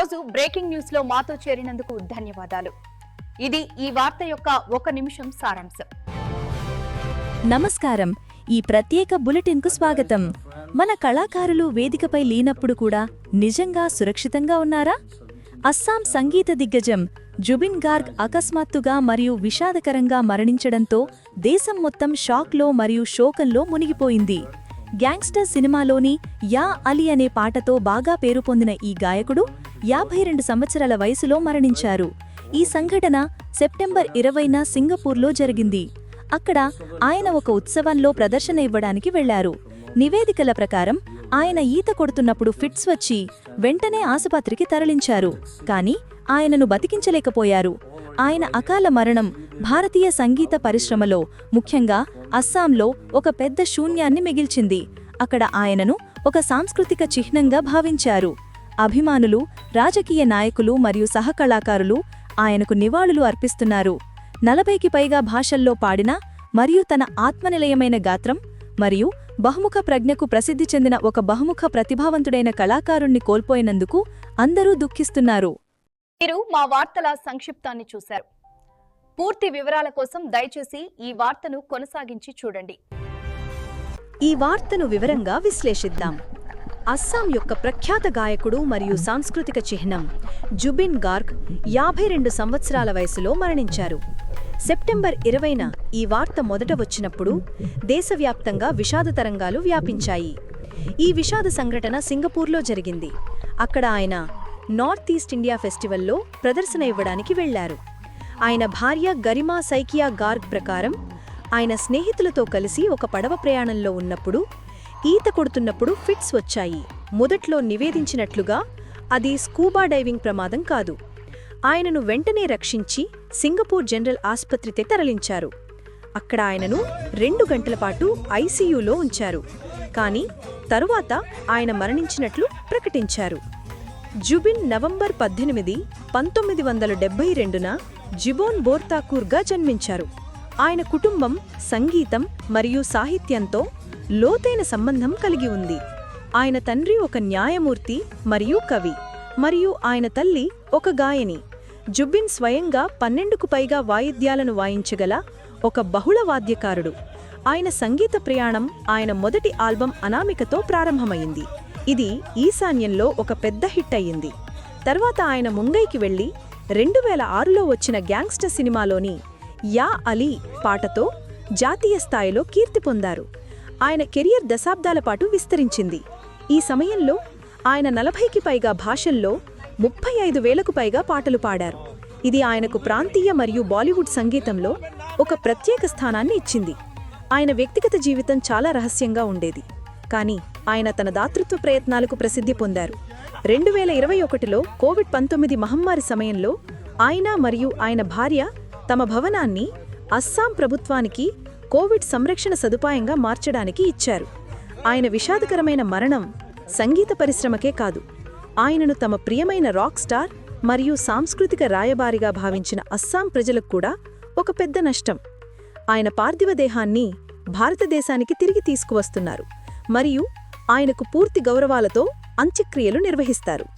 ఈరోజు బ్రేకింగ్ న్యూస్లో మాతో చేరినందుకు ధన్యవాదాలు. ఇది ఈ వార్త యొక్క ఒక నిమిషం సారాంశం. నమస్కారం. ఈ ప్రత్యేక బులెటిన్కు స్వాగతం. మన కళాకారులు వేదికపై లేనప్పుడు కూడా నిజంగా సురక్షితంగా ఉన్నారా? అస్సాం సంగీత దిగ్గజం జుబిన్ గార్గ్ అకస్మాత్తుగా మరియు విషాదకరంగా మరణించడంతో దేశం మొత్తం షాక్లో మరియు శోకంలో మునిగిపోయింది. గ్యాంగ్స్టర్ సినిమాలోని యా అలీ అనే పాటతో బాగా పేరు పొందిన ఈ గాయకుడు యాభై రెండు సంవత్సరాల వయసులో మరణించారు. ఈ సంఘటన సెప్టెంబర్ ఇరవైన సింగపూర్లో జరిగింది. అక్కడ ఆయన ఒక ఉత్సవంలో ప్రదర్శన ఇవ్వడానికి వెళ్ళారు నివేదికల ప్రకారం ఆయన ఈత కొడుతున్నప్పుడు ఫిట్స్ వచ్చి వెంటనే ఆసుపత్రికి తరలించారు. కాని ఆయనను బతికించలేకపోయారు. ఆయన అకాల మరణం భారతీయ సంగీత పరిశ్రమలో ముఖ్యంగా అస్సాంలో ఒక పెద్ద శూన్యాన్ని మిగిల్చింది. అక్కడ ఆయనను ఒక సాంస్కృతిక చిహ్నంగా భావించారు. అభిమానులు రాజకీయ నాయకులు మరియు సహకళాకారులు ఆయనకు నివాళులు అర్పిస్తున్నారు. నలభైకి పైగా భాషల్లో పాడిన మరియు తన ఆత్మనిలయమైన గాత్రం మరియు బహుముఖ ప్రజ్ఞకు ప్రసిద్ధి చెందిన ఒక బహుముఖ ప్రతిభావంతుడైన కళాకారుణ్ణి కోల్పోయినందుకు అందరూ దుఃఖిస్తున్నారు. మీరు మా వార్తల సంక్షిప్తాన్ని చూశారు. పూర్తి వివరాల కోసం దయచేసి ఈ వార్తను కొనసాగించి చూడండి. ఈ వార్తను వివరంగా విశ్లేషిద్దాం. అస్సాం యొక్క ప్రఖ్యాత గాయకుడు మరియు సాంస్కృతిక చిహ్నం జుబిన్ గార్గ్ యాభై రెండు సంవత్సరాల వయసులో మరణించారు. సెప్టెంబర్ ఇరవైన ఈ వార్త మొదట వచ్చినప్పుడు దేశవ్యాప్తంగా విషాద తరంగాలు వ్యాపించాయి. ఈ విషాద సంఘటన సింగపూర్లో జరిగింది. అక్కడ ఆయన నార్త్ ఈస్ట్ ఇండియా ఫెస్టివల్లో ప్రదర్శన ఇవ్వడానికి వెళ్ళారు ఆయన భార్య గరిమా సైకియా గార్గ్ ప్రకారం ఆయన స్నేహితులతో కలిసి ఒక పడవ ప్రయాణంలో ఉన్నప్పుడు ఈత కొడుతున్నప్పుడు ఫిట్స్ వచ్చాయి. మొదట్లో నివేదించినట్లుగా అది స్కూబా డైవింగ్ ప్రమాదం కాదు. ఆయనను వెంటనే రక్షించి సింగపూర్ జనరల్ ఆసుపత్రికి తరలించారు. అక్కడ ఆయనను రెండు గంటల పాటు ఐసీయూలో ఉంచారు. కానీ తరువాత ఆయన మరణించినట్లు ప్రకటించారు. జుబిన్ నవంబర్ పద్దెనిమిది పంతొమ్మిది వందల డెబ్బై రెండున జిబోన్ బోర్తాకూర్గా జన్మించారు. ఆయన కుటుంబం సంగీతం మరియు సాహిత్యంతో లోతైన సంబంధం కలిగి ఉంది. ఆయన తండ్రి ఒక న్యాయమూర్తి మరియు కవి మరియు ఆయన తల్లి ఒక గాయని. జుబ్బిన్ స్వయంగా పన్నెండుకు పైగా వాయిద్యాలను వాయించగల ఒక బహుళ వాద్యకారుడు. ఆయన సంగీత ప్రయాణం ఆయన మొదటి ఆల్బం అనామికతో ప్రారంభమైంది. ఇది ఈశాన్యంలో ఒక పెద్ద హిట్ అయ్యింది. తర్వాత ఆయన ముంగైకి వెళ్ళి రెండు వేల ఆరులో వచ్చిన గ్యాంగ్స్టర్ సినిమాలోని యా అలీ పాటతో జాతీయ స్థాయిలో కీర్తి పొందారు. ఆయన కెరియర్ దశాబ్దాల పాటు విస్తరించింది. ఈ సమయంలో ఆయన నలభైకి పైగా భాషల్లో ముప్పై ఐదు వేలకు పైగా పాటలు పాడారు. ఇది ఆయనకు ప్రాంతీయ మరియు బాలీవుడ్ సంగీతంలో ఒక ప్రత్యేక స్థానాన్ని ఇచ్చింది. ఆయన వ్యక్తిగత జీవితం చాలా రహస్యంగా ఉండేది. కానీ ఆయన తన దాతృత్వ ప్రయత్నాలకు ప్రసిద్ధి పొందారు. రెండు వేల ఇరవై ఒకటిలో కోవిడ్ పంతొమ్మిది మహమ్మారి సమయంలో ఆయన మరియు ఆయన భార్య తమ భవనాన్ని అస్సాం ప్రభుత్వానికి కోవిడ్ సంరక్షణ సదుపాయంగా మార్చడానికి ఇచ్చారు. ఆయన విషాదకరమైన మరణం సంగీత పరిశ్రమకే కాదు ఆయనను తమ ప్రియమైన రాక్ స్టార్ మరియు సాంస్కృతిక రాయబారిగా భావించిన అస్సాం ప్రజలకు కూడా ఒక పెద్ద నష్టం. ఆయన పార్థివ దేహాన్ని భారతదేశానికి తిరిగి తీసుకువస్తున్నారు మరియు ఆయనకు పూర్తి గౌరవాలతో అంత్యక్రియలు నిర్వహిస్తారు.